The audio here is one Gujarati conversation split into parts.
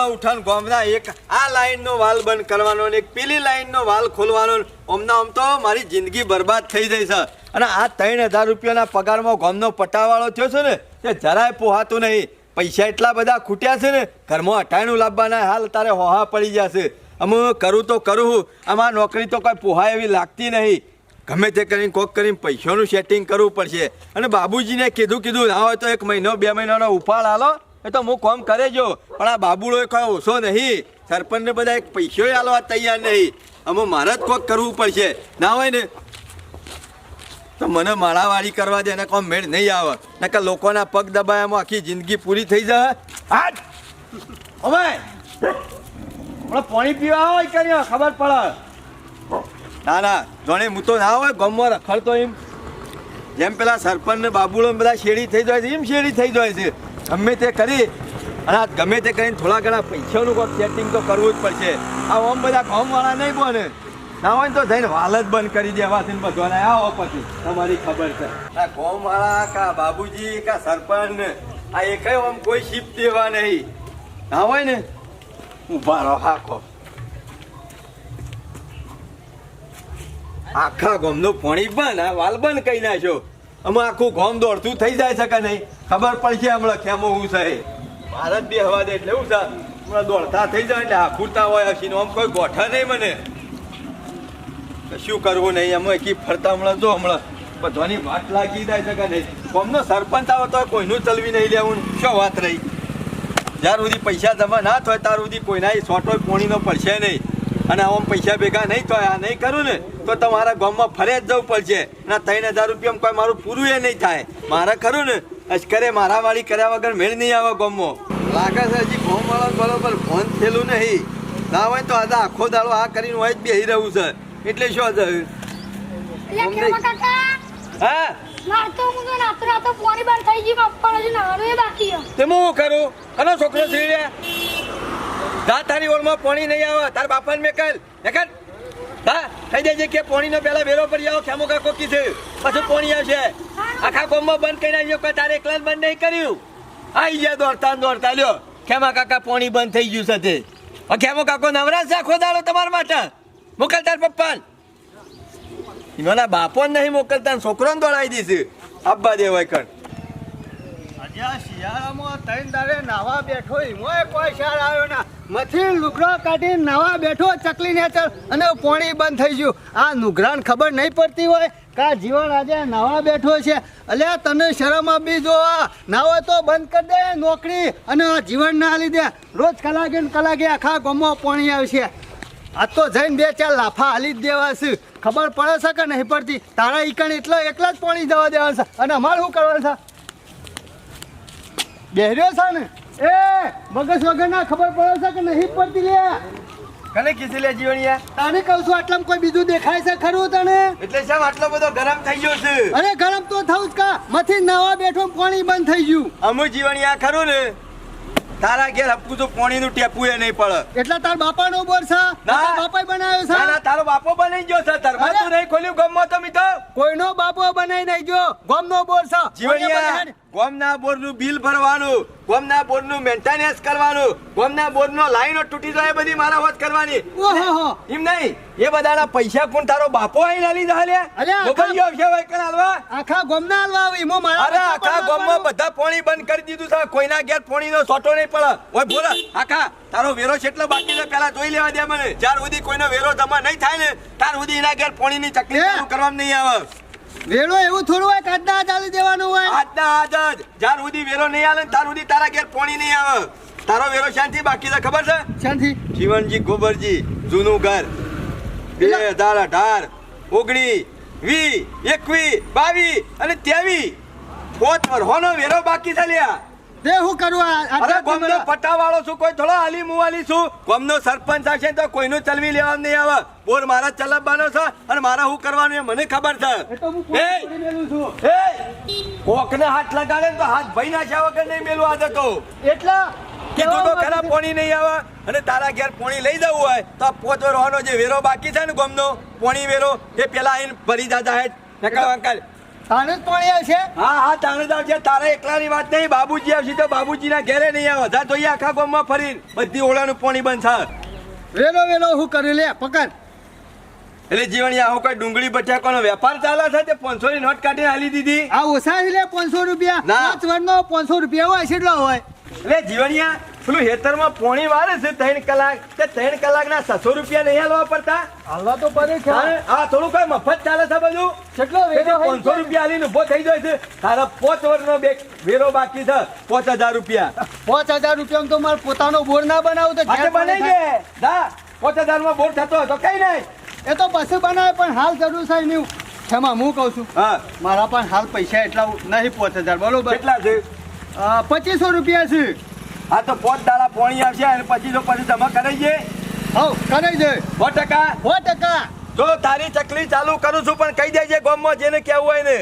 દાડો ઉઠાન ગોમના એક આ લાઈનનો વાલ બંધ કરવાનો ને એક પેલી લાઈનનો વાલ ખોલવાનો. ઓમના આમ તો મારી જિંદગી બરબાદ થઈ જાય છે. અને આ ત્રણ હજાર રૂપિયાના પગારમાં ગોમનો પટાવાળો થયો છે ને, તે જરાય પોહાતું નહીં. પૈસા એટલા બધા ખૂટ્યા છે ને, ઘરમાં અટાણું લાવવાના હાલ તારે હોહા પડી જશે અમે કરું તો કરું આમાં નોકરી તો કોઈ પોહાય એવી લાગતી નહીં. ગમે તે કરીને કોક કરીને પૈસાનું સેટિંગ કરવું પડશે. અને બાબુજીને કીધું કીધું, ના હોય તો એક મહિનો, બે મહિનાનો ઉપાડ આલો. એ તો હું કોમ કરે જો. પણ આ બાબુડો કોઈ ઓછો નહીં, સરપંચને બધા એક પૈસો આલવા તૈયાર નહીં. અમે મારે જ કોક કરવું પડશે. ના હોય ને, તો મને માળાવાળી કરવા દે, એને કોઈ મેળ નહીં આવે. નકર લોકોના પગ દબાયામાં આખી જિંદગી પૂરી થઈ જાય. હાટ! અમે હમણાં પાણી પીવા હોય કર્યો, ખબર પડે. ના ના જોણે હું તો ના હોય, ગમમાં રખડતો એમ. જેમ પેલા સરપંચ ને બાબુડો બધા શેરી થઈ જાય છે, એમ શેરી થઈ જાય છે. ગમે તે કરી અને આ ગમે તે કરીને થોડા ઘણા પૈસાનું કોઈ સેટિંગ તો કરવું જ પડશે. આ ઓમ બધા ઘઉંવાળા નહીં બને ના હોય ને તો થઈને વાલ જ બંધ કરી દેવાથી બધાને આવો પછી. તમારી ખબર છે. આ ગામવાળા કા બાબુજી કા સરપંચ, આ એકય ઓમ કોઈ શિફ્ટ દેવા નહીં. ના હોય ને? ઊભા રહો, હાકો. આખા ગોમનું પાણી બંધ, આ વાલ બંધ કહી નાખ્યો. અમે આખું ગામ દોડતું થઈ જાય છે કે નહીં? ખબર પડશે હમણાં ખેમો હું છે ભારત બી હવા દે એટલે એવું છે. હમણાં દોડતા થઈ જાય એટલે આખુરતા હોય હસીને આમ કોઈ ગોઠા નહીં મને. શું કરવું નહીં? અમે એકી ફરતા હમણાં જો હમણાં. બધાની વાત લાગી જાય છે કે નહીં? કોમનો સરપંચ આવે તો કોઈનું ચલવી નહીં લેવું શું વાત રહી? જ્યાર સુધી પૈસા જમા ના થાય ત્યાર સુધી કોઈના સોટો પોણીનો પડશે નહીં. અને આમ પૈસા ભેગા નહીં થાય, આ નહીં કરું ને. તો તમારા ગામમાં ફરે જ જવું પડશે. ના ત્રણ હજાર રૂપિયામાં કોઈ મારું પૂરું એ નહીં થાય. મારે ખરું ને. અશ્કરે મારા વાળી કર્યા વગર મેળ નહીં આવે ગામમાં. લાગે છે હજી ગામ વાળા બરોબર ફોન થયેલું નહીં. ના હોય તો આજે આખો દાડો આ કરીને હોય જ બેસી રહ્યું છે. એટલે શું કાકા? હા? માર હું તો નાતો નાતો પોણી બાર થઈ ગઈ પપ્પા હજી નાવાનું એ બાકી તે હું કરું? કનો છોકરો રહ્યા જા તારી ઓળમાં પાણી નહીં આવે. તાર બાપાને મેં કલ હા? થઈ જાય છે કે પાણીનો પહેલા વેરો પડી આવો ખેમો કાકો કીધું પછી પાણી આવશે. આખા કોમમાં બંધ કરી નાખ્યો, કોઈ તારે એકલા બંધ નહીં કર્યું. આઈ ગયા દોડતા દોડતા. લ્યો, ખેમા કાકા, પોણી બંધ થઈ ગયું સાથે. ખેમો કાકો નવરાશ છે, આખો દાડો તમારા માટે. મોકલતા પપ્પા એના બાપો નહીં મોકલતા ને છોકરોને દોડાવી દઈશ. આબ્બા દેવાય કણ આજે શિયાળામાં ત્રણ દાડે નાવા બેઠો એમાં કોઈ શાળ આવ્યો ના. મથી લુગડો કાઢી નવા બેઠો ચકલી ને અને પોણી બંધ થઈ ગયું. આ નુગરાન ખબર નહીં પડતી હોય કા જીવન આજે નવા બેઠો છે. અલ્યા તને શરમ આપી જો નાવો તો બંધ કરી દે નોકરી અને આ જીવન ના લીધે. રોજ કલાકે કલાકે આખા ગામમાં પોણી આવશે. આ તો જઈને બે ચાર લાફા હાલી જ દેવા છે. ખબર પડે છે કે નહીં પડતી? તારા ઈકણ એટલા એકલા જ પોણી જવા દેવા છે. અને અમારે શું કરવાનું છે? બેહર્યો છે ને? એ મગજ વગરના ખબર પડે છે કે નહીં પડતી લે? કને કીધી લે જીવણિયા? તાને કહું છું આટલામાં કોઈ બીજું દેખાય છે ખરું તને? એટલે શા આટલો બધો ગરમ થઈ ગયો છે. અરે ગરમ તો થઉં જ કા. મથી નવા બેઠો પાણી બંધ થઈ ગયું. અમુ જીવણિયા ખરું ને? તારા ઘેર હપકું તો પાણીનું ટેપું એ નહીં પડે. એટલે તાર બાપાનો બોર છે? તારા બાપાએ બનાવ્યો છે? ના તારો બાપો બનાવી ગયો છે. તાર તું નહીં ખોલ્યું ગમમાં તો મીઠો. કોઈનો બાપો બનાવી નહીં ગયો. ગમ નો બોર છે. જીવણિયા. ગોમના બોરનું બિલ ભરવાનું ગોમના બોરનું મેન્ટેનન્સ કરવાનું ગોમના બોરનો લાઈનો તૂટી જાય બધી મારા વાત કરવાની. ઓહો એમ નહીં એ બધાના પૈસા કોણ તારો બાપો આઈ લાલી દા લે મોકલ્યો છે ભાઈ કણ હાલવા? આખા ગોમના હાલવા આવી એમાં મારા અરે આખા ગોમમાં બધા પોણી બંધ કરી દીધું છે. કોઈના ઘેર પોણીનો સોટો નહીં પડે. ઓય બોલા આખા તારો વેરો કેટલો બાકી છે પેલા જોઈ લેવા દે મને. જ્યાર સુધી કોઈનો વેરો જમા નહીં થાય ને ત્યાર સુધી એના ઘેર પોણીની. ચાલુ કરવામાં નહીં આવે. વેલો એવું થોડું હોય કાઢના ચાલી દેવાનું હોય? આજના આજ જ. જ્યાર સુધી વેરો નહીં આવે ત્યાં સુધી તારા ઘેર પોણી નહીં આવે. તારો વેરો શાંતિ બાકી છે ખબર છે? શાંતિ. જીવનજી ગોબરજી જૂનું ઘર. બે હજાર અઢાર ઓગણી વી એકવી બાવી અને ત્રેવી. પોત હોનો વેરો બાકી છે લ્યા. તે હું કરું? અરે ગોમનો તમારા- પટ્ટાવાળો છું કોઈ થોડો આલી મુવાલી છું. ગોમનો સરપંચ છે તો કોઈનું ચલવી લેવાનું નહીં આવે. બોર મારા ચલાવવાનો છે અને મારા શું કરવાનું એ મને ખબર છે. એ હું પોતે કોકને હાથ લગાડે તો હાથ ભાઈ નાખ્યા વગર નહીં મેલું આજે તો. એટલે કીધું તો ખરા પોણી નહીં આવે અને તારા ઘેર પોણી લઈ જવું હોય તો આ પોચ વર્ષનો જે વેરો બાકી છે ને ગોમનો પોણી વેરો એ પેલા આઈને ભરી દાદા હે. નકર અંકલ તાને જ પાણી આવશે? હા હા તાણે જ આવશે. તારા એકલાની વાત નહીં. બાબુજી આવશે તો બાબુજીના ઘેરે નહીં આવે. વધારે જોઈએ આખા ગામમાં ફરીને બધી ઓળાનું પાણી બંધ થાય વેલો વેલો હું કરી લે પકડ. એટલે જીવણી આવું કોઈ ડુંગળી બટાકાનો વેપાર ચાલે છે? તે પાંચસો ની નોટ કાઢીને આલી દીધી? આ ઓછા છે લે પાંચસો રૂપિયા. પાંચ વર્ષનો પાંચસો રૂપિયા હોય એટલો હોય. એટલે જીવણિયા પેલું હેતરમાં પોણી વારે છે ત્રણ કલાક. તે ત્રણ કલાકના છસો રૂપિયા નહીં હાલવા પડતા. હાલવા તો પડે છે. હા આ થોડું કઈ મફત ચાલે છે બધું? કેટલો વેરો પાંચસો રૂપિયા હાલીને ઊભો થઈ જાય છે. તારા પોચ વર્ષનો બે વેરો બાકી છે પાંચ હજાર રૂપિયા. પાંચ હજાર રૂપિયા તો મારે પોતાનો બોર ના બનાવું તો આજે છે દે. પાંચ હજારમાં બોર થતો હતો કઈ નહીં. એ તો પછી બનાવે પણ હાલ જરૂર છે નહીં ક્ષમા હું કહું છું હા. મારા પણ હાલ પૈસા એટલા નહીં પાંચ હજાર બરોબર? કેટલા છે? પચીસો રૂપિયા છે. આ તો પોત દાડા પોણી આવશે અને પછી તો પછી જમા કરાઈ છે હવ કરાઈ દે. સો ટકા. સો ટકા. જો તારી ચકલી ચાલુ કરું છું પણ કહી દેજે ગામમાં જેને કેવું હોય ને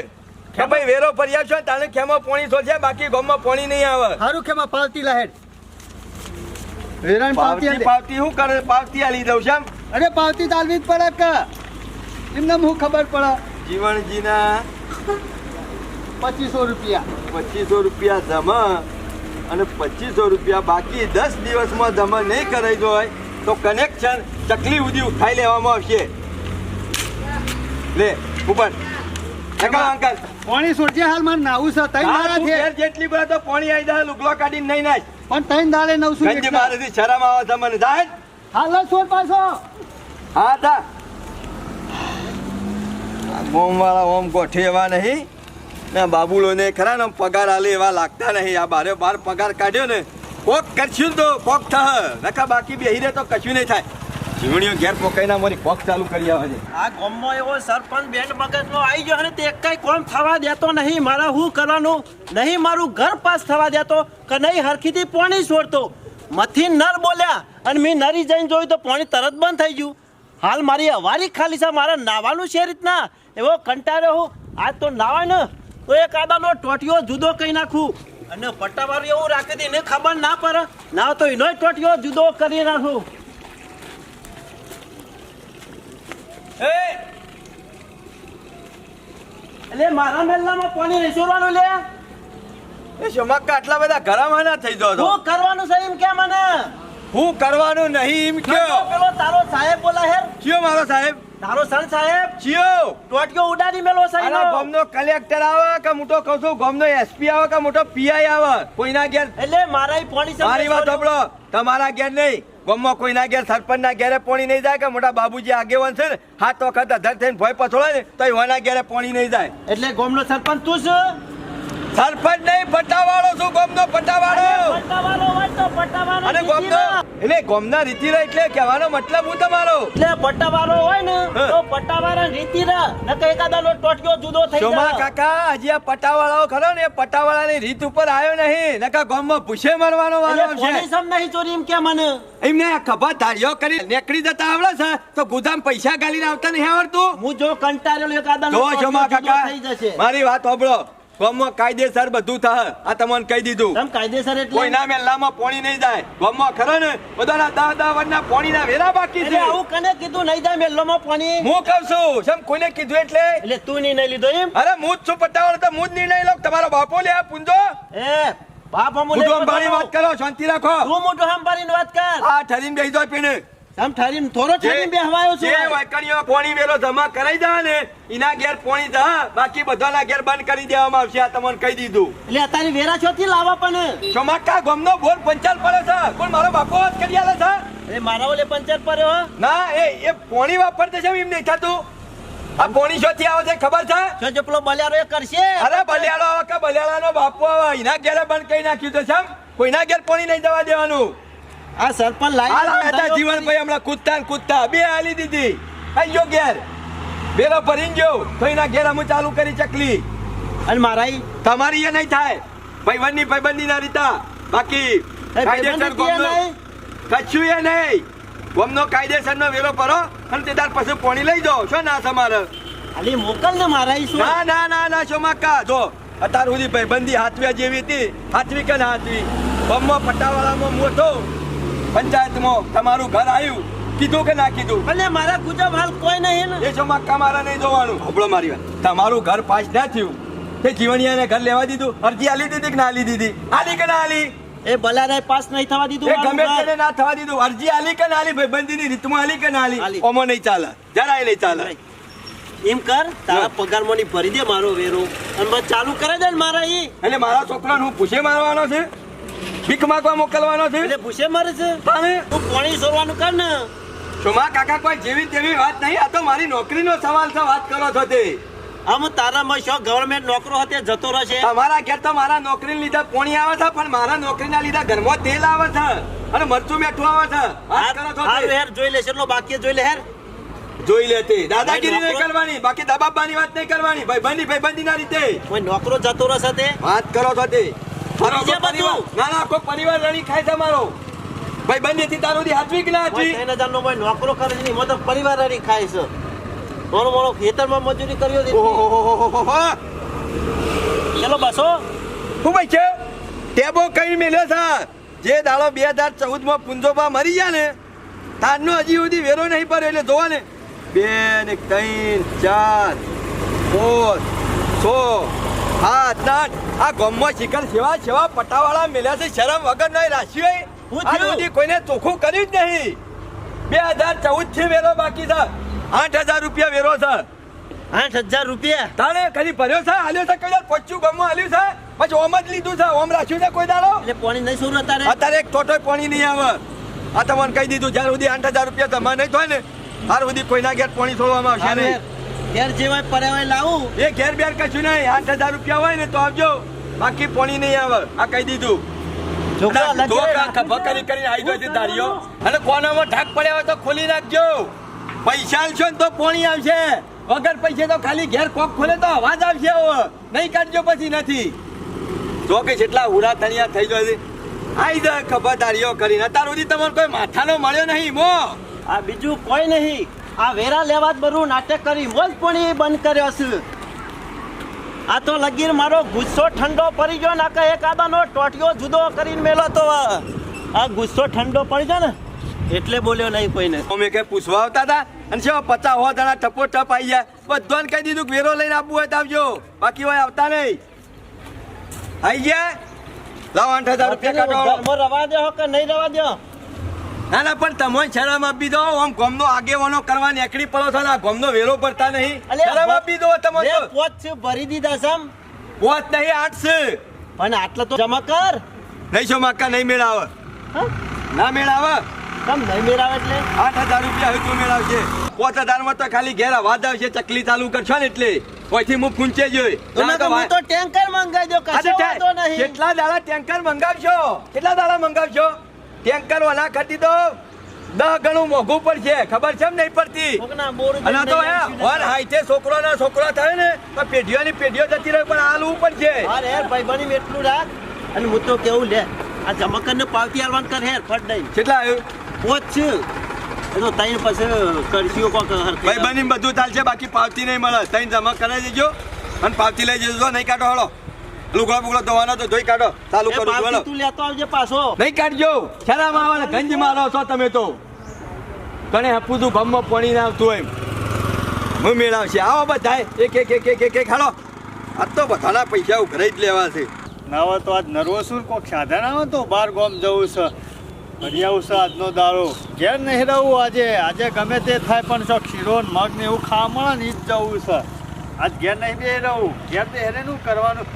કે ભાઈ વેરો ફરિયાદ આવશો તારે ખેમાં પોણી સોચે બાકી ગોમમાં પોણી નહીં આવે. સારું ખેમા પાલતી લહેર. વેરાન પાવતી પાવતી પાવતી શું કરે? પાવતી આલી દઉં છે અરે પાવતી તાલવી જ પડે કે. એમને હું ખબર પડે? જીવણજીના પચીસો રૂપિયા. પચીસો રૂપિયા જમા. અને પચીસો રૂપિયા બાકી દસ દિવસમાં જમા નહીં કરાઈ હોય તો કનેક્શન ચકલી ઉદી ઉઠાઈ લેવામાં આવશે. લે ઉપર અંકલ. પાણી સોડજે હાલ મારે નાવું છે તઈ મારા છે જેટલી બધા તો પાણી આવી જાય લુગલો કાઢીને નહીં નાખ પણ તઈ દાડે નવસો ગંજી મારેથી શરમ આવે છે મને જાય હાલ સોડ પાછો. હા તા ઓમ વાળા ઓમ ગોઠે એવા નહીં. ને બાબુલોને ખરા ને પગાર આલે એવા લાગતા નહીં. આ બારે બાર પગાર કાઢ્યો ને, કોક કરશું તો કોક થા નકા બાકી બેહી રહે તો કશું નહીં થાય. જીવણીઓ ઘેર પોકાઈને મારી કોક ચાલુ કરી આવે છે. આ ગામમાં એવો સરપંચ બેન મગજનો આવી ગયો અને તે કઈ કોમ થવા દેતો નહીં. મારા શું કરવાનું? નહીં, મારું ઘર પાસ થવા દેતો કે નહીં? હરખીથી પોણી છોડતો. મથી નર બોલ્યા અને મેં નરી જઈને જોયું તો પોણી તરત બંધ થઈ ગયું. હાલ મારી અવારી ખાલી છે. મારે નાવાનું છે રીતના. એવો કંટાળ્યો હું. આજ તો નાવાય ને. તો એક આદાનો ટોટિયો જુદો કહી નાખું. અને પટ્ટાવાળું એવું રાખી દે એને ખબર ના પડે. ના તો એનો ટોટિયો જુદો કરી નાખું. એ! એટલે મારા મહેલામાં પાણી રેસોરવાનું લે? એ શોમાક્કા આટલા બધા ગરમ ના થઈ જતો હું કરવાનું છે એમ કે મને? હું કરવાનું નહીં એમ કે પેલો તારો સાહેબ બોલા હે. કયો મારો સાહેબ? તારો સન સાહેબ ચિયો ટોટકો ઉડાડી મેલો સાહેબ ગામનો કલેક્ટર આવે કે મોટો કહું છું? ગામનો એસપી આવે કે મોટો પીઆઈ આવે? કોઈના ઘેર એટલે મારા પાણી મારી વાત સાંભળો. તમારા ઘેર નહીં. ગામમાં કોઈના ઘેર સરપંચના ઘેરે પોણી નહીં જાય કે મોટા બાબુજી આગેવાન છે ને હાથ વખત અધર થઈને ભય પછોડે ને તો એના ઘેરે પોણી નહીં જાય. એટલે ગોમનો સરપંચ તું છે સરપંચ નહીં પટ્ટાવાળો છું ગોમનો પટ્ટાવાળો અને ગોમનો એટલે ગોમના રીતિરા એટલે કહેવાનો મતલબ હું તમારો. એટલે પટ્ટાવાળો હોય ને તો પટ્ટાવાળા રીતિ ના એકાદાનો ટોટક્યો જુદો થઈ શોમા જાય. કાકા હજી આ પટ્ટાવાળો ખરો ને પટ્ટાવાળાની રીત ઉપર આવ્યો નહીં નકા ગોમમાં પૂછે મરવાનો વારો છે પોલીસ આમ નહીં ચોરી એમ કે મને? એમને ખભા ધાર્યો કરી નીકળી જતા આવડે છે તો ગુદામ પૈસા ગાલીને આવતા નહીં આવડતું? હું જો કંટાળેલો એકાદાનો જો ટોટિયો જુદો કાકા થઈ જશે. મારી વાત સાંભળો. ગામમાં કાયદેસર બધું થાય આ તમને કહી દીધું. તમ કાયદેસર એટલે કોઈના મેલ્લામાં પોણી નહીં જાય. ગામમાં ખરો ને? બધાના દા દહ વર્ષના પોણીના વેરા બાકી છે. આવું કને કીધું નહીં જાય મેલ્લોમાં પાણી? હું કહું છું સમ કોઈને કીધું એટલે. એટલે તું નિર્ણય લીધો એમ? અરે હું જ છું પટ્ટાવાળો તો હું જ નિર્ણય લઉં. તમારો બાપો લે આ પૂંજો. એ બાપ અમુલે વાત કરો શાંતિ રાખો. તું મોટું હંભારીને વાત કર. આ ઠરીને બેસી દો પીને. આમ ઠરીને થોડો ઠરીને બેહવાયો છે. જે વાયકણીઓ પોણી વેલો જમા કરાઈ દા ને એના ઘેર પોણી જા. બાકી બધાના ઘેર બંધ કરી દેવામાં આવશે આ તમને કહી દીધું. એટલે અત્યારે વેરા છોથી લાવવા પણ. ચોમાકા ગમનો બોર પંચાલ પડે છે. પણ મારો બાપો જ કરી આલે છે. એ મારા ઓલે પંચર પડ્યો હો. ના એ એ પોણી વાપરતે છે એમ નહીં થતું. આ પોણી શોથી આવે છે ખબર છે? જો જો પેલો બલિયારો એ કરશે. અરે બલિયાળો આવે કે બલિયાળાનો બાપો આવે. એના ઘેરે બંધ કરી નાખ્યું તો છે કોઈના ઘેર પોણી નહીં જવા દેવાનું. આ સરપંચ હાલ લાઈ જીવનભાઈ હમણાં કૂદતા કૂદતા. બે આલી દીધી. આઈ ગયો ઘેર. બેલો ભરીને ગયો તો એના ઘેર અમે ચાલુ કરી ચકલી. અને મારા તમારી એ નહીં થાય. ભાઈબંધની ભાઈબંધી ના રીતા બાકી? કશું એ નહીં. ગામનો કાયદેસરનો વેરો ભરો અને તે તાર પછી પોણી લઈ જાઓ. શું ના તમારે અલી મોકલ ને મારા ઈ શું? ના ના ના ના શોમાકા જો અત્યાર સુધી ભાઈબંધી હાથવ્યા જેવી હતી. હાથવી કે ના હાથવી? ગોમમાં પટ્ટાવાળામાં મોટો પંચાયતમાં તમારું ઘર આવ્યું કીધું કે ના કીધું? અને મારા ગુજબ હાલ કોઈ નહીં ને. એ જો મક્કા મારા નહીં જોવાનું. હબળો મારી વાત. તમારું ઘર પાસ ના થયું. તે જીવણિયાને ઘર લેવા દીધું. અરજી આલી દીધી કે ના આલી દીધી? આલી કે ના આલી? એ બલારાય પાસ નહીં થવા દીધું એ ગમે તેને ના થવા દીધું. અરજી આલી કે ના આલી? ભાઈબંધીની રીતમાં આલી કે ના આલી? આલી. ઓમો નહીં ચાલે. જરાય નહીં ચાલે. એમ કર તારા પગાર મોની ભરી દે મારો વેરો. અને બસ ચાલુ કરે દે ને મારા ઈ. એટલે મારા છોકરાને હું પૂછે મારવાનો છે? ભીખ માંગવા મોકલવાનો છે? એટલે ભૂસે મારે છે. તાણે તું પાણી સોરવાનું કર ને. શોમા કાકા કોઈ જેવી તેવી વાત નહીં? આ તો મારી નોકરીનો સવાલ છે વાત કરો છો તે. આમ તારામાં શો ગવર્મેન્ટ નોકરો હતે જતો રહેશે? તમારા ઘેર તો મારા નોકરી લીધે પોણી આવે છે પણ મારા નોકરીના લીધા ઘરમાં તેલ આવે છે અને મરચું મેઠું આવે છો. હારું હેર જોઈ લેશે એટલો બાકી જોઈ લે હેર. જોઈ લે તે. દાદાગીરી નહીં કરવાની બાકી દબાવવાની વાત નહીં કરવાની. ભાઈ બંધી ભાઈ બંધી ના રીતે. કોઈ નોકરો જતો રહેશે તે? વાત કરો છો તે. ના ના આખો પરિવાર રણી ખાય છે મારો ભાઈ થી તારું દી હાચવી કે ના કોઈ હાચવી ત્રણ કોઈ નોકરો કરે છે મો તો પરિવાર રણી ખાય છે. મોનો મોનો ખેતરમાં મજૂરી કર્યો છે. ચલો બસો. હું ભાઈ છે? ટેબો કઈ મેલ્યો છે? જે દાડો બે હજાર ચૌદમાં પુંજોબા મરી ગયા ને તારનો હજી સુધી વેરો નહીં પડે એટલે જોવા ને. બે ને ત્રણ ચાર પાંચ છ સાત અદનાન આ ગામમાં શિખર સેવા સેવા પટાવાળા મેલ્યા છે શરમ વગર નહીં રાખ્યું હું? સુધી કોઈને ચોખ્ખું કરી જ નહીં. બે હજાર ચૌદથી વેરો બાકી છે. આઠ હજાર રૂપિયા વેરો છે. આઠ હજાર રૂપિયા? તારે ખાલી ભર્યો છે? હાલ્યો છે કઈ પચ્ચું ગમમાં હાલ્યું છે? પછી ઓમ જ લીધું છે. ઓમ રાખ્યું છે કોઈ દાડો? એટલે પોણી નહીં શું તારે અત્યારે એક ટોટો પાણી નહીં આવે. આ તમને કહી દીધું જ્યાં સુધી આઠ હજાર રૂપિયા જમા નહીં થાય ને ત્યાર સુધી કોઈના ઘેર પાણી છોડવામાં આવશે નહીં. ઘેર જેવાય પર્યાવાય લાવું? એ ઘેર બેર કશું નહીં. આઠ હજાર રૂપિયા હોય ને તો આવજો બાકી પોણી નહીં આવે. આ કહી દીધું. કરી કરીને આવી ગયો છે દારીઓ. અને કોનામાં ઢાક પડ્યા હોય તો ખોલી નાખજો પૈસા આવશો ને તો પાણી આવશે. વગર પૈસે તો ખાલી ઘેર કોક ખોલે તો અવાજ આવશે નહીં કાઢજો પછી નથી. જો કે જેટલા ઉડા તણિયા થઈ ગયો છે. આવી જાય ખભા દારીઓ કરીને. અત્યાર સુધી તમારે કોઈ માથાનો મળ્યો નહીં મો. આ બીજું કોઈ નહીં. આ વેરા લેવા જ બરું નાટક કરી મોજ પણ બંધ કર્યો છે. આ તો લગીર મારો ગુસ્સો ઠંડો પડી ગયો નાકે એક આદાનો ટોટિયો જુદો કરીને મેલો તો આ ગુસ્સો ઠંડો પડી ગયો ને એટલે બોલ્યો નહીં કોઈને. અમે કઈ પૂછવા આવતા હતા અને છે પચાસ હો જણા ટપો ટપ આવી ગયા. બધાને કહી દીધું કે વેરો લઈને આપવું હોય તો આવજો. બાકી હોય આવતા નહીં. આવી ગયા? લાવ આઠ હજાર રૂપિયા કાઢો. રવા દો કે નહીં રવા દો? ના ના પણ તમે શરમ આપી દો. આમ ગોમનો આગેવાનો કરવા નીકળી પડો છો આ ગોમનો વેરો પડતા નહીં. શરમ આપી દો તમે પોત છે ભરી દીધા સમ. પોત નહીં આઠ છે. અને આટલા તો જમા કર. નહીં છો માકા નહીં મેળાવે? ના મેળાવે? તમ નહીં મેળાવે એટલે? આઠ હજાર રૂપિયા હવે તું મેળાવજે. પાંચ હજારમાં તો ખાલી ઘેર વાદ આવશે ચકલી ચાલુ કરશો ને એટલે. કોઈથી હું પૂંચે જોઈ તમે તો તો ટેન્કર મંગાવી દો કશો વાંધો નહીં. કેટલા દાડા ટેન્કર મંગાવશો? કેટલા દાડા મંગાવશો? ટેન્કર વાળા ખરીદી દો દહ ગણું મોંઘું પડશે. ખબર છે નહીં પડતી? અને તો હે વન હાઈટે છોકરો ના છોકરો થાય ને તો પેઢીઓની પેઢીઓ જતી રહે પણ હાલવું પડશે. અરે હેર ભાઈ બની એટલું રાખ અને હું તો કેવું લે આ જમકર કરીને પાવતી હાલવાન કર હેર ફટ દઈ. કેટલા આવ્યું? પોચ છે. તો તૈન પછી કરશીઓ કોક હરખી ભાઈ બની બધું ચાલશે બાકી પાવતી નહીં મળે. તઈ જમા કરાવી દેજો અને પાવતી લઈ જજો નહીં કાઢો હળો લુગડો બુગડા ધોવાનો તો ધોઈ કાઢો. ચાલુ કરું છું તું લેતો આવજે પાછો. નહીં કાઢજો. શરમ આવે ગંજ મારો છો તમે તો? કણે હપુતું ગમમાં પાણી ના આવતું એમ. હું મેળવશે આવો બધા એક એક એક એક એક એક. હાલો. આ તો બધાના પૈસા ઉઘરાઈ જ લેવા છે. નાવો તો આજ નર્વસુર કોક સાધન આવે તો બાર ગોમ જવું છે. ફરી આવું છે આજનો દાડો. ઘેર નહીં રહું આજે. આજે ગમે તે થાય પણ જો ખીરો મગ ને એવું ખાવા મળે ને એ જ જવું છે. આજ ઘેર નહીં બે રહું ઘેર તો હેરેનું કરવાનું?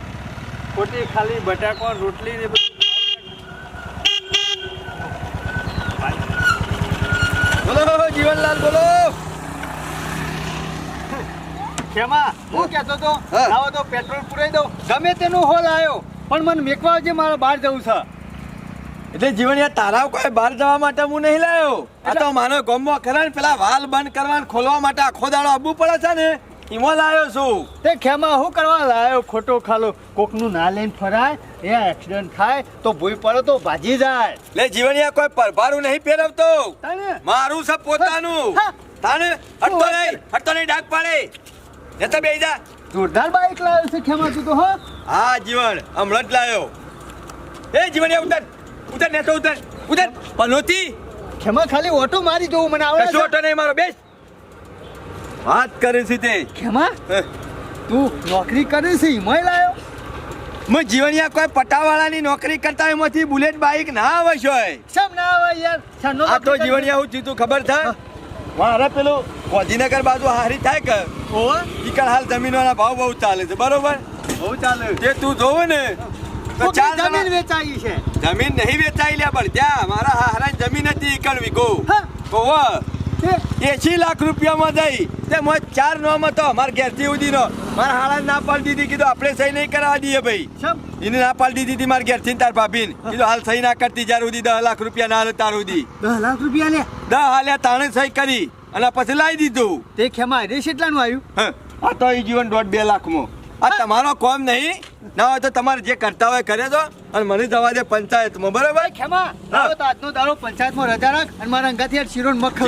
ખોટી ખાલી બટાકો રોટલી ને બધું બોલો જીવનલાલ બોલો. ખેમા હું કહેતો તો. લાવો તો પેટ્રોલ પુરાઈ દઉં. ગમે તેનું હોલ આવ્યો પણ મને મેકવા આવજે મારે બહાર જવું છે. એટલે જીવનિયા તારા કોઈ બહાર જવા માટે હું નહીં લાવ્યો આ તો માનો ગમમાં ખરા પેલા વાલ બંધ કરવા ખોલવા માટે આખો દાડો આવવું પડે છે ને. એમાં લાવ્યો છું. તે ખેમા હું કરવા લાયો? ખોટો ખાલો. કોકનું ના લઈને ફરાય એ એક્સિડન્ટ થાય તો ભૂઈ પડે તો ભાજી જાય. લે જીવનિયા કોઈ પરભારું નહીં પહેરવતો મારું છે પોતાનું. તાને હટતો નહીં. હટતો નહીં ડાક પાડે. જતા બેહી જા. જોરદાર બાઈક લાવ્યો છે ખેમા તું તો હા. હા જીવન. હમણાં જ લાવ્યો એ જીવન ઉતર. ઉતર ને તો ઉતર. ઉતર. પનોતી. ખેમા ખાલી ઓટો મારી જોવું મને આવડે ઓટો નહીં મારો બેસ. વાત કરે છે તે. ખેમા તું નોકરી કરે છે હિમાય લાયો? મેં જીવનિયા કોઈ પટાવાળાની નોકરી કરતા એમાંથી બુલેટ બાઇક ના આવે છે શેમ ના આવે યાર? આ તો જીવનિયા હું જીતું ખબર છે? મારે પેલું ગોધીનગર બાજુ હારી થાય કે? ઓ ઈ હાલ જમીનોના ભાવ બહુ ચાલે છે બરોબર? બહુ ચાલે. તે તું જોવે ને તો ચાર જમીન વેચાઈ છે? જમીન નહીં વેચાઈ લે પણ ત્યાં મારા હારા જમીન હતી ઈકડ વીઘો તે એસી લાખ રૂપિયામાં દઈ તે મોજ ચાર નોમ હતો અમારા ઘેરથી ઉદીનો મારા હાળા ના પાડી દીધી કીધું આપણે સહી નહીં કરાવવા દઈએ ભાઈ. એને ના પાડી દીધી મારા ઘેરથી તાર ભાભીને. કીધું હાલ સહી ના કરતી જ્યાર સુધી દસ લાખ રૂપિયા ના હાલે તાર સુધી. દસ લાખ રૂપિયા લે? દસ હાલ્યા તાણે સહી કરી અને પછી લાવી દીધું. તે ખેમા રેસ એટલાનું આવ્યું હં. આ તો એ જીવન દોઢ બે લાખમાં. આ તમારો કોમ નહીં. ના હોય તો તમારે જે કરતા હોય કરે દો અને મને જવા દે પંચાયતમાં બરોબર? ખેમા આવો તો આજનો દાડો પંચાયતમાં રજા રાખ અને મારા અંગાથી યાર શીરો ને મગ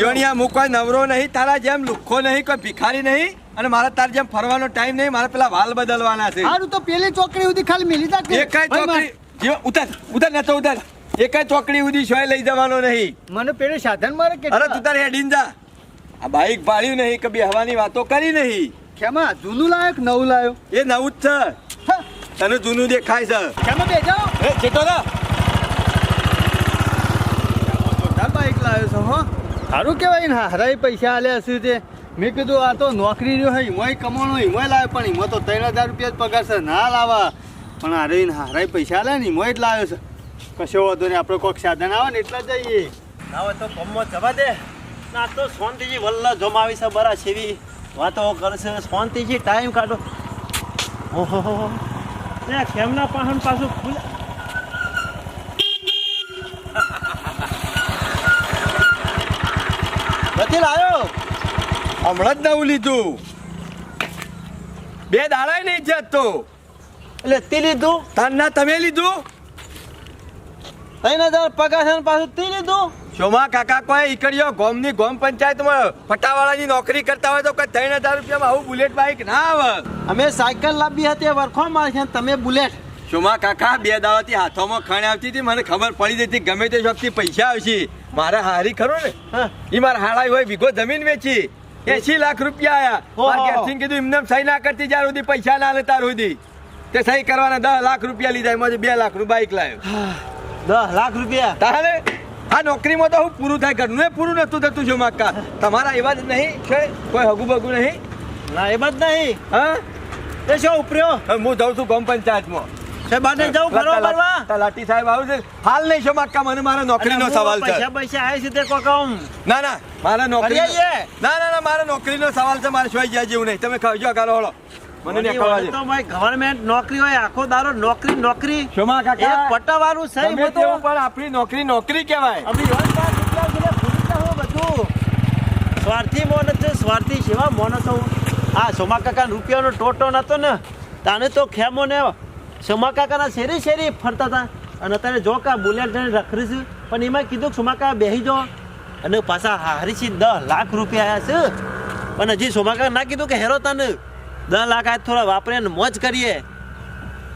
હું કોઈ નવરો નહીં તારા જેમ લુખ્ખો નહીં કોઈ ભિખારી નહીં અને મારા તાર જેમ ફરવાનો ટાઈમ નહીં મારે પેલા વાલ બદલવાના છે. હારું તો પેલી ચોકડી સુધી ખાલી મેલી જા. એકાય ચોકડી ઉતર ઉતર ને તો ઉતર. એકાય ચોકડી સુધી શોય લઈ જવાનો નહીં. મને પેલું સાધન મારે કે અરે તું તાર હેડીન જા. આ બાઈક ભાડ્યું નહીં કે બે હવાની વાતો કરી નહીં. ખેમા જૂનું લાયો કે નવું લાયો? એ નવું જ છે. તને જૂનું દેખાય છે. ખેમા બે જાઓ એ ના જોરદાર બાઈક લાવ્યો છો હો. સારું કહેવાય ને હરાઈ પૈસા આલ્યા હશે તે? મેં કીધું આ તો નોકરી રહ્યો હોય હિમોય કમાણો હિમોય લાવે પણ હિમો તો ત્રણ હજાર રૂપિયા જ પગાર છે ના લાવા. પણ હારે હારાઈ પૈસા આલ્યા ને હિમોય જ લાવ્યો છે. કશો વાંધો નહીં આપણે કોઈક સાધન આવે ને એટલા જઈએ. ના હોય તો કમમાં જવા દે. ના તો શાંતિજી વલ્લા જમાવી છે બરા છેવી વાતો કરશે શાંતિથી ટાઈમ કાઢો. ઓહો. ને કેમના પાહન પાછું ખુલે. નથી લાયો? હમણાં જ નવું લીધું. બે દાડા નહીં જત તો. એટલે તે લીધું? તારના તમે લીધું? ત્રણ હજાર પગાર પાછું તી લીધું? શોમા કાકા કોઈ ઈકડીઓ ગોમની ગોમ પંચાયતમાં ફટાવાળાની નોકરી કરતા હોય તો કોઈ ત્રણ હજાર રૂપિયામાં આવું બુલેટ બાઇક ના આવે. અમે સાયકલ લાવી હતી વરખો મારી તમે બુલેટ. શોમા કાકા બે દાવાથી હાથોમાં ખણ આવતી હતી મને ખબર પડી જતી ગમે તે શોખથી પૈસા આવશે. મારે હારી ખરો ને? એ મારા હાળા હોય વીઘો જમીન વેચી. એસી લાખ રૂપિયા આયા. મારે ઘેરથી કીધું એમને સહી ના કરતી જ્યાં સુધી પૈસા ના લે તાર સુધી. તે સહી કરવાના દસ લાખ રૂપિયા લીધા એમાંથી બે લાખનું બાઇક લાવ્યો દસ લાખ રૂપિયા. તારે? આ નોકરીમાં તો હું પૂરું થાય ઘરનું પૂરું નતું થતું છું માકા. તમારા એવા જ નહીં છે કોઈ હગુ બગુ નહીં? ના એવા જ નહીં. હા? એ શું ઉપર્યો? હું જાઉં છું ગમ પંચાયતમાં છે બાને જાઉં ફરવા ફરવા તલાટી સાહેબ આવું છે. હાલ નહીં છે માકા મને મારા નોકરીનો સવાલ છે. પૈસા પૈસા આવે છે તે કોક આમ ના ના મારા નોકરી. ના ના ના મારા નોકરીનો સવાલ છે મારે શોઈ જાય જેવું નહીં. તમે ખાવજો ગાલો હળો મને નહીં ખવા તો ભાઈ ગવર્મેન્ટ નોકરી હોય આખો દારો નોકરી નોકરી. શોમા કાકા પટ્ટાવાળું સહી ગમે મતો તેવું પણ આપણી નોકરી નોકરી કહેવાય. અભી રોજ બાર છે ભૂલી બધું. સ્વાર્થી મોન છે સ્વાર્થી સેવા મોન આ સોમા કાકા રૂપિયાનો ટોટો નતો ને તાને તો ખેમો ને સોમા કાકાના શેરી શેરી ફરતા હતા. અને અત્યારે જો કા બુલેટ રખરી છે પણ એમાં કીધું કે સોમા કાકા બેસી જો અને પાછા હારી છે દસ લાખ રૂપિયા આવ્યા છે. પણ હજી સોમા કાકા ના કીધું કે હેરો તને દસ લાખ આજ થોડા વાપરીએ ને મોજ કરીએ.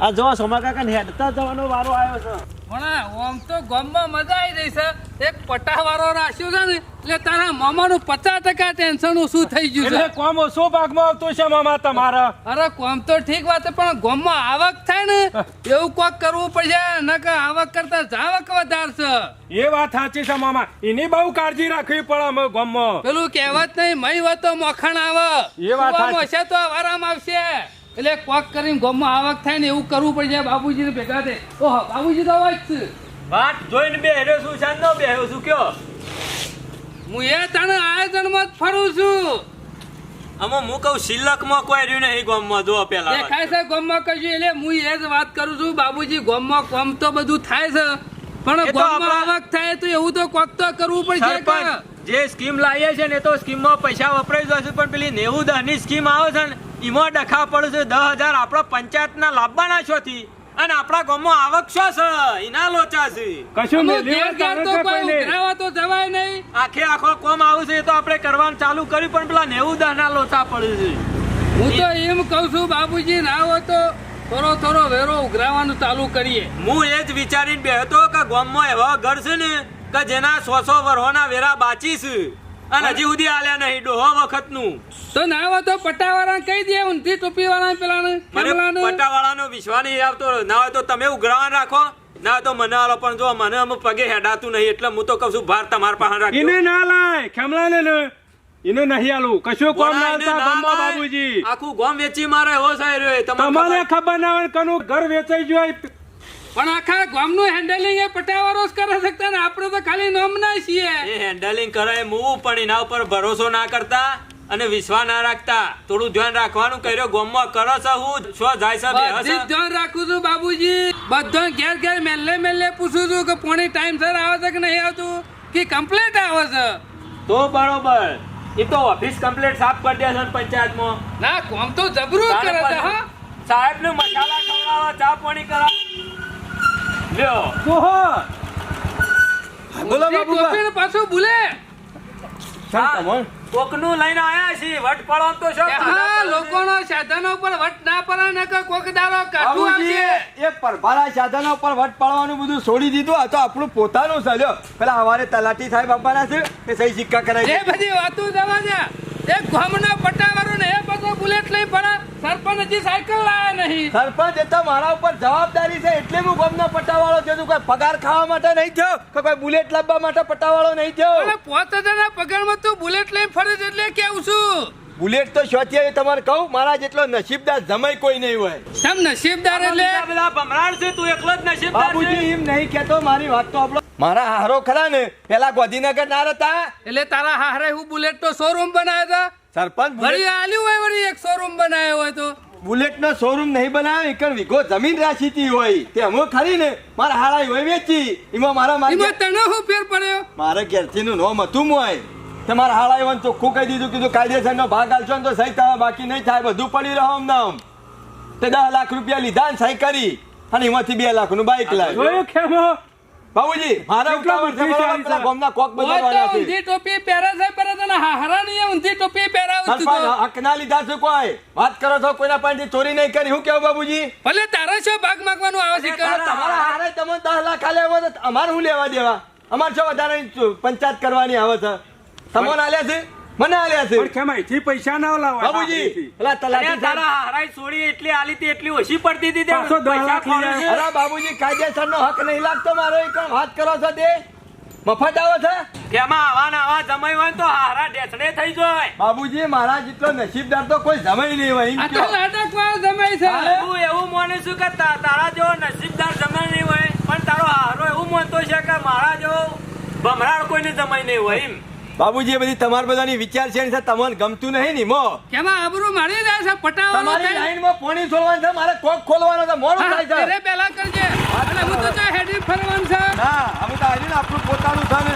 આ જો સોમા કાકા હેડતા જવાનો વારો આવ્યો છે. પણ ઓમ તો ગમમાં મજા આવી રહી છે. એક પટાવાળો રાખ્યો છે ને એટલે તારા મામાનું પચાસ ટકા ટેન્શન ઓછું થઈ ગયું છે? કોમ શું ભાગમાં આવતો છે મામા તમારા. અરે કોમ તો ઠીક વાત છે, પણ ગામમાં આવક થાય ને એવું કોક કરવું પડશે નકર આવક કરતા જાવક વધારશે એ વાત સાચી છે મામા. એની બહુ કાળજી રાખવી પડે અમે ગામમાં. પેલું કહેવત નહીં મય વતો મોખણ આવે. એ વાત હશે તો આરામ આવશે. એટલે કોક કરીને ગોમમાં આવક થાય ને એવું કરવું પડશે બાબુજીને ભેગા થાય. ઓહો બાબુજી તો અવાજ છે. વાત જોઈને બે હેડ્યો છું? નો બેહ્યો છું કયો? હું એ તને આયોજનમાં જ ફરું છું. આમાં હું કહું સિલકમાં કોઈ રહ્યું નહીં ગામમાં જો પેલા દેખાય છે ગોમમાં કશું એટલે હું એ જ વાત કરું છું. બાબુજી ગોમમાં કોમ તો બધું થાય છે. પણ ગોમમાં આવક થાય તો એવું તો કોક તો કરવું પડશે જે સ્કીમ લાવીએ છે ને તો સ્કીમમાં પૈસા વપરાઈ જશે પણ પેલી નેવું દહની સ્કીમ આવે છે ને એમાં ડખા પડશે દસ હજાર આપણા પંચાયતના લાવવાના છોથી અને આપણા ગામમાં આવક છો છે. એના લોચા છે. કશું તો જવાય નહીં. આખે આખો કોમ આવશે એ તો આપણે કરવાનું ચાલુ કર્યું પણ પેલા નેવું દહના લોચા પડે છે. હું તો એમ કહું છું બાબુજી ના હોય તો થોડો થોડો વેરો ઉઘરાવાનું ચાલુ કરીએ. હું એ જ વિચારીને બેહતો કે ગામમાં એવા ઘર છે ને કે જેના સો સો વર્ષોના વેરા બાચી છે. અને હજી સુધી આલ્યા નહીં. ડોહો વખતનું. તો ના હોય તો પટ્ટાવાળાને કહી દે ઊંધી ટોપી વાળા પેલા મને કેમલાને. પટ્ટાવાળાનો વિશ્વાસ નહીં આવતો. ના હોય તો તમે ઉઘરાવા રાખો. ના તો મને આલો પણ જો મને આમ પગે હેડાતું નહીં એટલે હું તો કઉ છું ભાર તમાર પાસે રાખજો. એને ના લાય ખેમલા ને. એને નહીં આલું. કશું કોમ ના આવતા ના બાબુજી. આખું ગોમ વેચી મારે હો સાહેબ તમને ખબર ના હોય કનું ઘર વેચાઈ હોય. પણ આખા ગામનું હેન્ડલિંગ એ પટ્ટાવાળો જ કરે શકતા ને આપણે તો ખાલી નોમના છીએ. એ હેન્ડલિંગ કરે હું પણ એના ઉપર ભરોસો ના કરતા અને વિશ્વા ના રાખતા. થોડું ધ્યાન રાખવાનું કર્યો ગોમમાં કરો છો હું શું જાય છે બધી ધ્યાન રાખું છું બાબુજી. બધો ઘેર ઘેર મેલ્લે મેલ્લે પૂછું છું કે પોણી ટાઈમ સર આવે છે કે નહીં આવતું? કે કમ્પ્લેટ આવે છે? તો બરોબર. એ તો ઓફિસ કમ્પ્લેટ સાફ કરી દે છે પંચાયત પંચાયતમાં. ના કોમ તો જબરું કરે છે હા. સાહેબ ને મસાલા ખવડાવો ચા પાણી કરાવો લ્યો. ઓહો બોલો બાબુબા. ટોપીને ભૂલે. કોકનું લઈને આયા છીએ. વટ પડો તો શું હા લોકોનો સાધનો પર વટ ના પડે ને કે કોક દાડો કાઢું આવશે. એ પરભારા સાધનો પર વટ પાડવાનું બધું છોડી દીધું. આ તો આપણું પોતાનું છે. લ્યો. પેલા હવારે તલાટી સાહેબ આપવાના છે એ સહી સિક્કા કરાવી એ બધી વાતો જવા દે. એ ગામનો પટ્ટાવાળો ને બુલેટ લઈ પણ સરપંચ હજી સાયકલ લાયા નહીં. સરપંચ એ તો મારા ઉપર જવાબદારી છે. એટલે હું ગમનો પટાવાળો છે. તું કોઈ પગાર ખાવા માટે નહીં થયો? કે કોઈ બુલેટ લાવવા માટે પટ્ટાવાળો નહીં થયો? અને પોત હજારના પગારમાં તું બુલેટ લઈ ફરે છે એટલે કેવું છું? બુલેટ તો શોધી આવી તમારે કહું? મારા જેટલો નસીબદાર જમાય કોઈ નહીં હોય. તમ નસીબદાર એટલે? બધા ભમરાણ છે તું એકલો જ નસીબદાર બાબુજી છે એમ નહીં કેતો મારી વાત તો આપણો મારા હારો ખરા ને પેલા ગોધીનગર ના રહેતા. એટલે તારા હારે હું બુલેટ તો શોરૂમ બનાવ્યા હતા? સરપંચ વળી બુલેટ આલ્યું હોય વળી એક શોરૂમ બનાવ્યો હોય તો? બુલેટ નો શોરૂમ નહીં બનાવ્યો કારણ વીઘો જમીન રાખી હતી હોય. તે અમે ખરી ને મારા હારા હોય વેચી. એમાં મારા મારી તને હું ફેર પડ્યો? મારે ઘેરથી નું નોમ હતું મોય. તે મારા હાળા એવન ચોખ્ખું કહી દીધું કીધું કાયદેસર નો ભાગ આલશો ને તો સહી થાય બાકી નહીં થાય બધું પડી રહ્યો આમ નામ તે દસ લાખ રૂપિયા લીધા ને સહી કરી. અને એમાંથી બે લાખનું બાઈક લાવ્યું ખેમો બાબુજી મારા ઉતાવળ છે છે. ગામના કોક બદલવાના છે ઊંધી ટોપી પહેરે છે પહેરે હારા નહીં ઊંધી ટોપી પહેરાવું છું. હક ના લીધા છે કોઈ? વાત કરો છો કોઈના પાસેથી ચોરી નહીં કરી. હું કેવું બાબુજી? ભલે તારા છે ભાગ માંગવાનું આવે છે? તમારા હારે તમે 10 લાખ હોય તો અમારે હું લેવા દેવા? અમારે શું વધારે પંચાયત કરવાની આવે છે? તમને આલ્યા છે? મને આલ્યા છે. પણ પૈસા ના લાવાય બાબુજી તલાટી તારા હારાઈ છોડી એટલી આલી તી એટલી ઓછી પડતી હતી તે પૈસા બાબુજી કાયદેસર હક નહીં લાગતો મારો એક વાત કરો છો તે. મફત આવો છે? તેમાં આવા ને આવા જમાઈ હોય તો હારા ઢેસણે થઈ જાય. બાબુજી મારા જેટલો નસીબદાર તો કોઈ જમાઈ નહીં હોય એમ છે. હું એવું માનું છું કે તારા જેવો નસીબદાર જમાઈ નહીં હોય પણ તારો હારો એવું માનતો છે કે મારા જેવો ભમરાડ કોઈને જમાઈ નહીં હોય એમ. બાબુજી એ બધી તમારા બધાની વિચાર છે ને તમને ગમતું નહીં ને મો. કેમાં આબરૂ મારી જાય છે પટાવાનો તમારી થાય? લાઈનમાં પોણી છોડવાનું છે મારે કોક ખોલવાનો છે મોડું થાય છે. અરે પહેલા કરજે. અને હું તો જો હેડી ફરવાનું છે. હા અમે તો આવીને આપણું પોતાનું છે ને.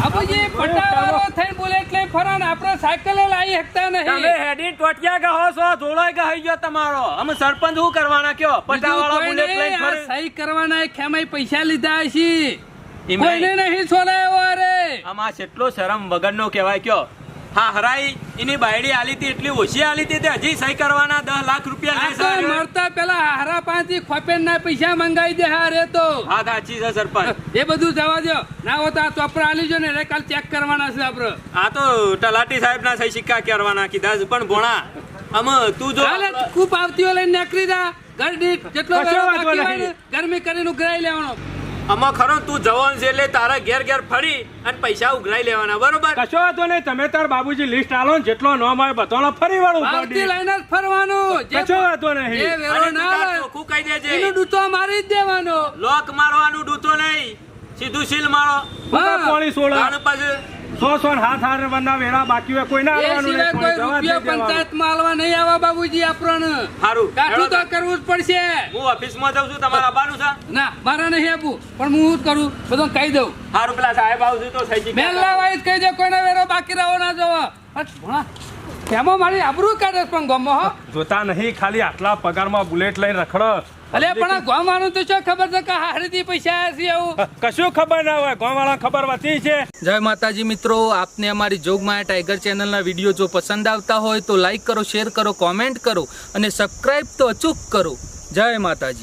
બાબુજી પટાવાળો થઈને બુલેટ લઈ ફરો આપણે સાયકલ લાવી શકતા તમે નહીં હેડી ટોટિયા ગહો છો ધોળાઈ કહી ગયો તમારો. અમે સરપંચ શું કરવાના કયો? પટાવવાળો પટાવાળા બુલેટ ફરે સહી કરવાના ખેમાઈ પૈસા લીધા છે કોઈને નહીં છોડાયો અરે આમાં કેટલો શરમ વગરનો કહેવાય કયો? હા હરાઈ એની બાયડી આલી હતી એટલી ઓછી આલી હતી તે હજી સહી કરવાના દસ લાખ રૂપિયા આ લે તો છે પેલા હારા પાંચી ખોપેન ના પૈસા મંગાવી દે હારે તો. હા સાચી છે સરપંચ. એ બધું જવા દો ના હોય તો આ ચોપરા આલી જો ને રે કાલ ચેક કરવાના છે આપડે. આ તો તલાટી સાહેબ ના સહી સિક્કા કરવાના કીધા છે પણ ભોણા આમ તું જો કૂપ આવતી લઈને નીકળી જા. ઘર દીઠ જેટલો હોય ગરમી કરીને ઉઘરાઈ લેવાનો. આમાં ખરો તું જવાન છે એટલે તારા ઘેર ઘેર ફરી અને પૈસા ઉઘરાઈ લેવાના બરોબર? કશો વાંધો નહીં તમે તાર બાબુજી લિસ્ટ આલો ને જેટલો નો મળે બધાનો ફરી વાળું. આવતી લઈને જ ફરવાનું. કશો વાંધો જે નહીં વેરો ના આવે ચોખ્ખું કહી દેજે. એનું ડૂતો મારી જ દેવાનો. લોક મારવાનું ડૂતો નહીં. સીધું સીલ મારો. પાણી તાણ પછી સો સો હાથ હાર બંધા વેરા બાકી હોય કોઈ આવવાનું નહીં કોઈ રૂપિયો નહીં દેવાનું. આલવા નહીં આવા બાબુજી આપણને. સારું કાઠું તો કરવું જ પડશે. હું ઓફિસમાં જાઉં છું તમારે આવવાનું છે? ના મારે નહીં પણ હું કરું? બધું કહી દઉં. સારું પેલા સાહેબ તો સિક્કા મેલ્લા વાઈસ કહી દે કોઈને વેરો બાકી રહો ના જવા. તેમાં મારી આબરૂ કાઢે પણ ગમો હો. જોતા નહીં ખાલી આટલા પગારમાં બુલેટ લઈને રખડો. અલે પણ ગોમાનું તો શું ખબર છે કે હારીથી પૈસા આવ્યા છે એવું કશું ખબર ના હોય ગોમાળા ખબર વધી છે. જય માતાજી મિત્રો આપને અમારી જોગમાયા ટાઈગર ચેનલના વીડિયો જો પસંદ આવતા હોય તો લાઈક કરો શેર કરો કોમેન્ટ કરો અને સબસ્ક્રાઈબ તો અચૂક કરો. જય માતાજી.